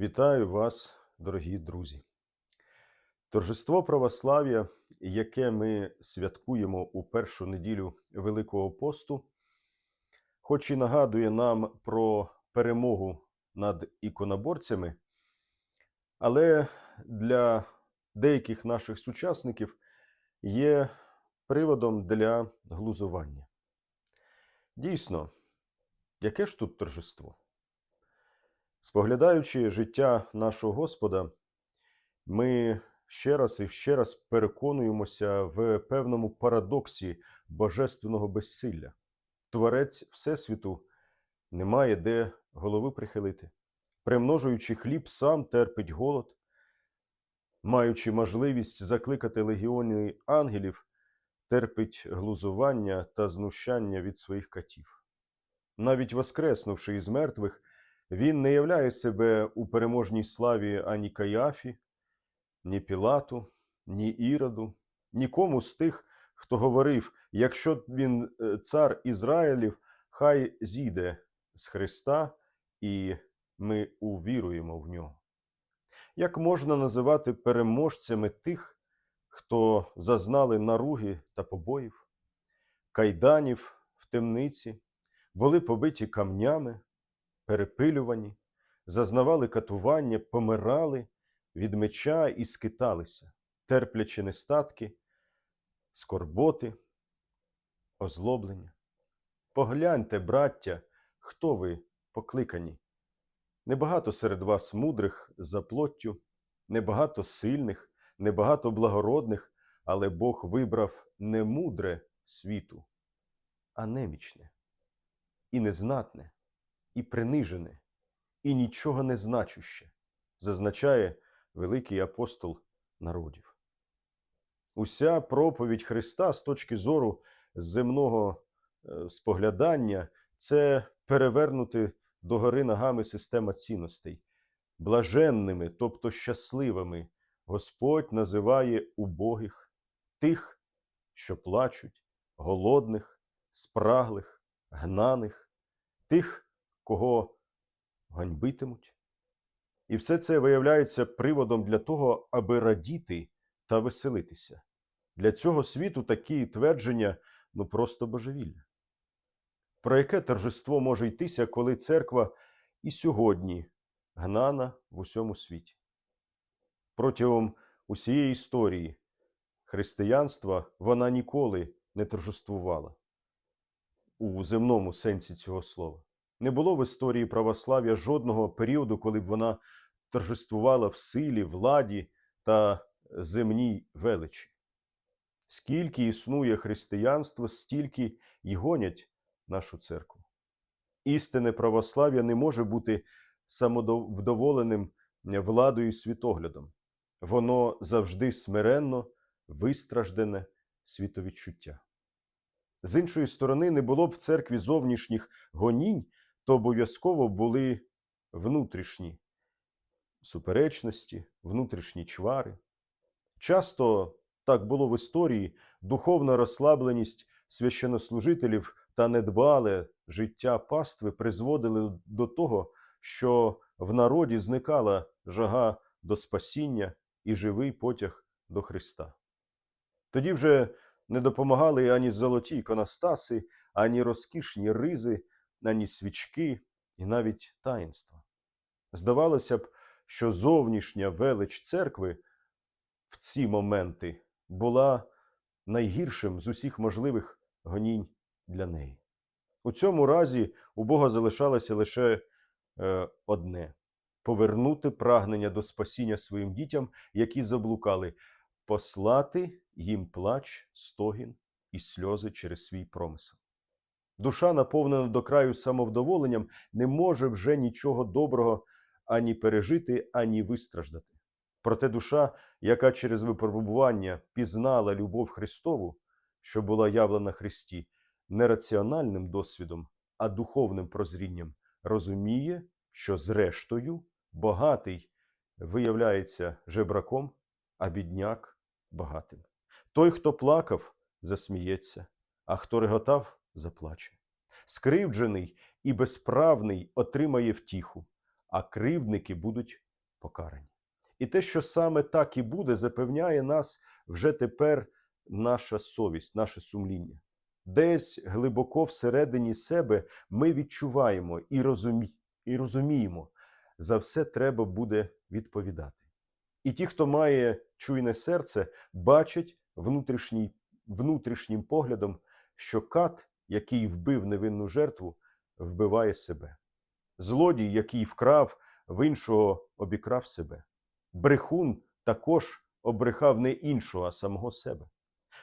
Вітаю вас, дорогі друзі. Торжество православ'я, яке ми святкуємо у першу неділю Великого посту, хоч і нагадує нам про перемогу над іконоборцями, але для деяких наших сучасників є приводом для глузування. Дійсно, яке ж тут торжество? Споглядаючи життя нашого Господа, ми ще раз і ще раз переконуємося в певному парадоксі божественного безсилля. Творець Всесвіту не має де голови прихилити. Примножуючи хліб, сам терпить голод, маючи можливість закликати легіони ангелів, терпить глузування та знущання від своїх катів. Навіть воскреснувши із мертвих, він не являє себе у переможній славі ані Каяфі, ні Пілату, ні Іроду, нікому з тих, хто говорив: якщо він е, цар Ізраїлів, хай зійде з Христа, і ми увіруємо в нього. Як можна називати переможцями тих, хто зазнали наруги та побоїв, кайданів в темниці, були побиті камнями, перепилювані, зазнавали катування, помирали від меча і скиталися, терплячи нестатки, скорботи, озлоблення. Погляньте, браття, хто ви покликані. Небагато серед вас мудрих за плоттю, небагато сильних, небагато благородних, але Бог вибрав не мудре світу, а немічне і незнатне і принижене, і нічого не значуще, зазначає великий апостол народів. Уся проповідь Христа з точки зору земного е, споглядання це перевернути догори ногами система цінностей. Блаженними, тобто щасливими, Господь називає убогих, тих, що плачуть, голодних, спраглих, гнаних, тих, кого ганьбитимуть. І все це виявляється приводом для того, аби радіти та веселитися. Для цього світу такі твердження ну просто божевілля. Про яке торжество може йтися, коли церква і сьогодні гнана в усьому світі? Протягом усієї історії християнства вона ніколи не торжествувала у земному сенсі цього слова. Не було в історії православ'я жодного періоду, коли б вона торжествувала в силі, владі та земній величі. Скільки існує християнство, стільки й гонять нашу церкву. Істинне православ'я не може бути самовдоволеним владою і світоглядом. Воно завжди смиренно, вистраждене світовідчуття. З іншої сторони, не було б в церкві зовнішніх гонінь, то обов'язково були внутрішні суперечності, внутрішні чвари. Часто так було в історії духовна розслабленість священнослужителів та недбале життя пастви призводили до того, що в народі зникала жага до спасіння і живий потяг до Христа. Тоді вже не допомагали ані золоті іконостаси, ані розкішні ризи, ані свічки і навіть таїнства. Здавалося б, що зовнішня велич церкви в ці моменти була найгіршим з усіх можливих гонінь для неї. У цьому разі у Бога залишалося лише е, одне повернути прагнення до спасіння своїм дітям, які заблукали, послати їм плач, стогін і сльози через свій промисел. Душа, наповнена до краю самовдоволенням, не може вже нічого доброго ані пережити, ані вистраждати. Проте душа, яка через випробування пізнала любов Христову, що була явлена Христі, не раціональним досвідом, а духовним прозрінням, розуміє, що зрештою багатий виявляється жебраком, а бідняк багатим. Той, хто плакав, засміється, а хто реготав, заплаче. Скривджений і безправний отримає втіху, а кривдники будуть покарані. І те, що саме так і буде, запевняє нас вже тепер наша совість, наше сумління. Десь глибоко всередині себе ми відчуваємо і, розумі... і розуміємо, за все треба буде відповідати. І ті, хто має чуйне серце, бачать внутрішній, внутрішнім поглядом, що кат, який вбив невинну жертву, вбиває себе. Злодій, який вкрав, в іншого обікрав себе. Брехун також обрехав не іншого, а самого себе.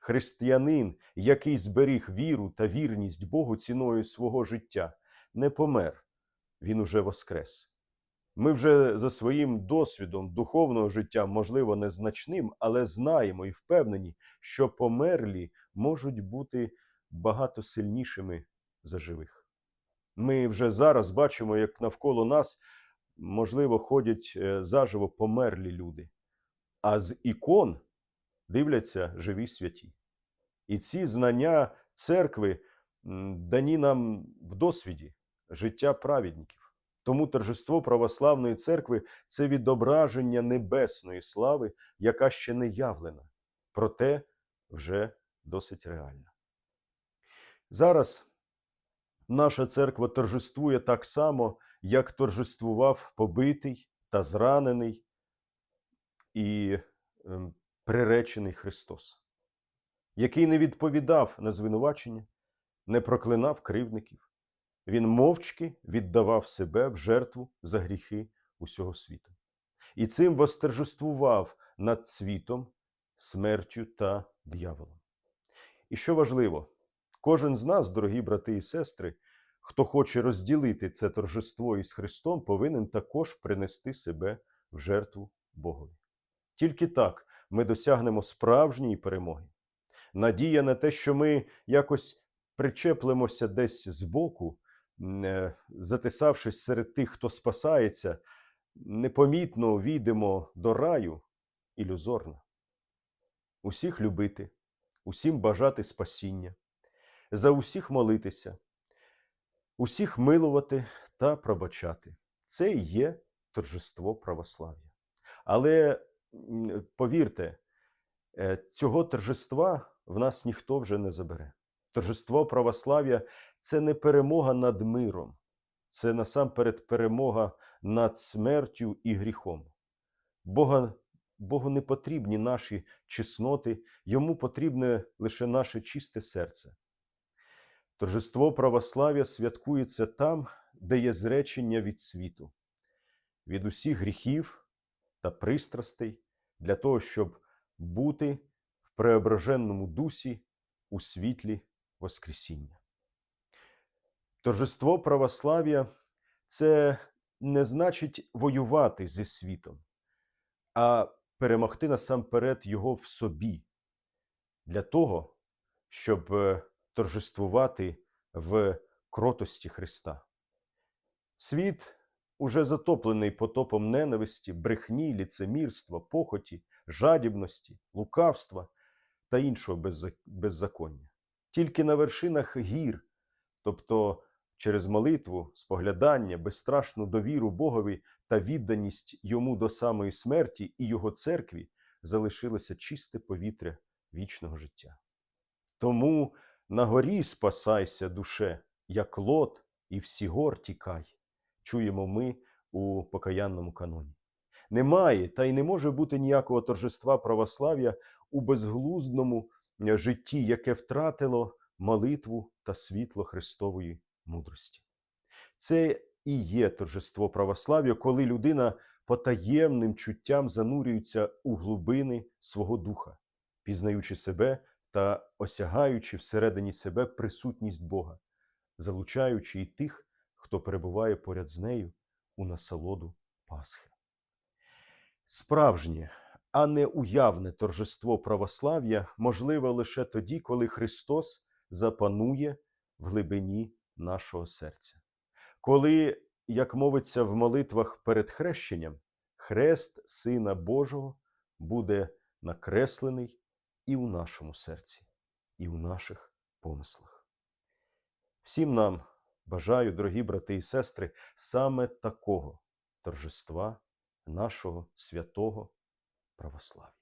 Християнин, який зберіг віру та вірність Богу ціною свого життя, не помер, він уже воскрес. Ми вже за своїм досвідом духовного життя, можливо, незначним, але знаємо і впевнені, що померлі можуть бути багато сильнішими за живих. Ми вже зараз бачимо, як навколо нас, можливо, ходять е, заживо померлі люди, а з ікон дивляться живі святі. І ці знання церкви дані нам в досвіді життя праведників. Тому торжество православної церкви це відображення небесної слави, яка ще не явлена, проте вже досить реальна. Зараз наша церква торжествує так само, як торжествував побитий та зранений і ем, приречений Христос, який не відповідав на звинувачення, не проклинав кривдників. Він мовчки віддавав себе в жертву за гріхи усього світу. І цим восторжествував над світом, смертю та дияволом. І що важливо, кожен з нас, дорогі брати і сестри, хто хоче розділити це торжество із Христом, повинен також принести себе в жертву Богові. Тільки так ми досягнемо справжньої перемоги. Надія на те, що ми якось причеплемося десь збоку, е, затисавшись серед тих, хто спасається, непомітно увійдемо до раю ілюзорна. Усіх любити, усім бажати спасіння, за усіх молитися, усіх милувати та пробачати. Це і є торжество православ'я. Але повірте, е, цього торжества в нас ніхто вже не забере. Торжество православ'я це не перемога над миром, це насамперед перемога над смертю і гріхом. Бога, Богу не потрібні наші чесноти, йому потрібне лише наше чисте серце. Торжество православ'я святкується там, де є зречення від світу, від усіх гріхів та пристрастей, для того, щоб бути в преображенному дусі у світлі Воскресіння. Торжество православ'я це не значить воювати зі світом, а перемогти насамперед його в собі, для того, щоб е, торжествувати в кротості Христа. Світ уже затоплений потопом ненависті, брехні, ліцемірства, похоті, жадібності, лукавства та іншого беззаконня. Тільки на вершинах гір, тобто через молитву, споглядання, безстрашну довіру Богові та відданість йому до самої смерті і його церкві, залишилося чисте повітря вічного життя. Тому на горі спасайся, душе, як лот, і всі гор тікай, чуємо ми у покаянному каноні. Немає та й не може бути ніякого торжества православ'я у безглуздному житті, яке втратило молитву та світло Христової мудрості. Це і є торжество православ'я, коли людина потаємним чуттям занурюється у глибини свого духа, пізнаючи себе та осягаючи всередині себе присутність Бога, залучаючи і тих, хто перебуває поряд з нею у насолоду Пасхи. Справжнє, а не уявне торжество православ'я можливе лише тоді, коли Христос запанує в глибині нашого серця. Коли, як мовиться в молитвах перед хрещенням, хрест Сина Божого буде накреслений і у нашому серці, і у наших помислах. Всім нам бажаю, дорогі брати і сестри, саме такого торжества нашого святого православ'я.